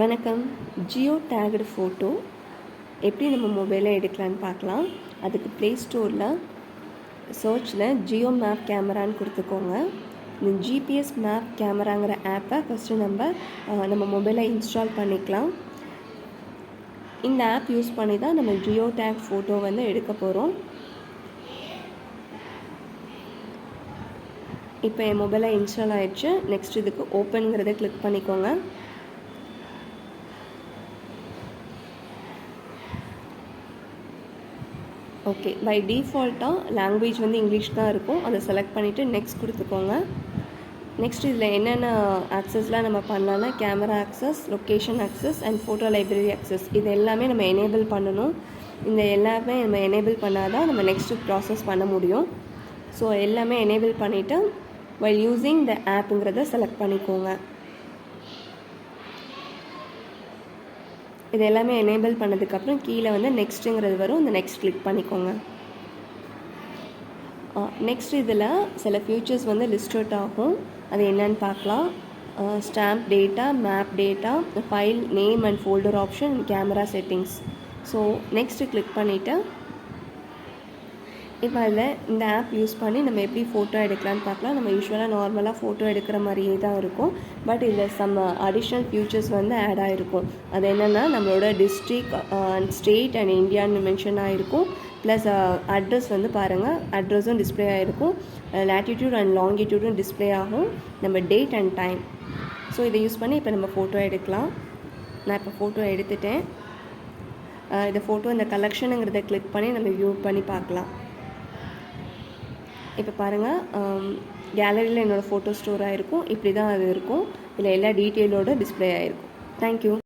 வணக்கம். Jio tagged photo எப்படி நம்ம மொபைலில் எடுக்கலான்னு பார்க்கலாம். அதுக்கு ப்ளே ஸ்டோரில் சர்ச்சில் ஜியோ மேப் கேமரான்னு கொடுத்துக்கோங்க. இந்த ஜிபிஎஸ் மேப் கேமராங்கிற ஆப்பை ஃபஸ்ட்டு நம்ம நம்ம மொபைலில் இன்ஸ்டால் பண்ணிக்கலாம். இந்த ஆப் யூஸ் பண்ணி தான் நம்ம ஜியோ டேக் ஃபோட்டோ வந்து எடுக்க போகிறோம் இப்போ என் மொபைலில் இன்ஸ்டால் ஆயிடுச்சு. நெக்ஸ்ட் இதுக்கு ஓப்பனுங்கிறத கிளிக் பண்ணிக்கோங்க. ஓகே பை டிஃபால்ட்டாக லாங்குவேஜ் வந்து இங்கிலீஷ் தான் இருக்கும். அதை செலக்ட் பண்ணிவிட்டு நெக்ஸ்ட் கொடுத்துக்கோங்க. நெக்ஸ்ட் இதில் என்னென்ன ஆக்சஸ்லாம் நம்ம பண்ணலாம்னா camera access location access and photo library access இது எல்லாமே நம்ம எனேபிள் பண்ணணும். இந்த எல்லாமே நம்ம எனேபிள் பண்ணால் தான் நம்ம நெக்ஸ்ட்டு ப்ராசஸ் பண்ண முடியும். ஸோ எல்லாமே எனேபிள் பண்ணிவிட்டு வைல் யூஸிங் த ஆப்புங்கிறத செலக்ட் பண்ணிக்கோங்க. இது எல்லாமே எனேபிள் பண்ணதுக்கப்புறம் கீழே வந்து நெக்ஸ்ட்டுங்கிறது வரும். இந்த நெக்ஸ்ட் கிளிக் பண்ணிக்கோங்க. நெக்ஸ்ட் இதில் சில ஃபியூச்சர்ஸ் வந்து லிஸ்ட் அவுட் ஆகும். அது என்னன்னு பார்க்கலாம். Stamp data map data file name and folder option camera settings so next click பண்ணிவிட்டு இப்போ அதில் இந்த ஆப் யூஸ் பண்ணி நம்ம எப்படி ஃபோட்டோ எடுக்கலாம்னு பார்க்கலாம். நம்ம யூஸ்வலாக நார்மலாக ஃபோட்டோ எடுக்கிற மாதிரியே தான் இருக்கும். பட் இதில் சம் அடிஷ்னல் ஃபியூச்சர்ஸ் வந்து ஆட் ஆகிருக்கும் அது என்னென்னா நம்மளோட டிஸ்ட்ரிக் ஸ்டேட் அண்ட் இந்தியான்னு மென்ஷன் ஆகிருக்கும் ப்ளஸ் அட்ரஸ் வந்து பாருங்கள் அட்ரஸும் டிஸ்ப்ளே ஆகிருக்கும் லேட்டிடியூட் அண்ட் லாங்கிடியூடும் டிஸ்ப்ளே ஆகும். நம்ம டேட் அண்ட் டைம் ஸோ இதை யூஸ் பண்ணி இப்போ நம்ம ஃபோட்டோ எடுக்கலாம். நான் இப்போ ஃபோட்டோ எடுத்துட்டேன். இந்த ஃபோட்டோ இந்த கலெக்ஷனுங்கிறத கிளிக் பண்ணி நம்ம வியூ பண்ணி பார்க்கலாம். இப்போ பாருங்கள் கேலரியில் என்னோடய ஃபோட்டோ ஸ்டோர் ஆகிருக்கும் இப்படி தான் அது இருக்கும். இதில் எல்லா டீட்டெயிலோட டிஸ்ப்ளே ஆகிருக்கும் தேங்க்யூ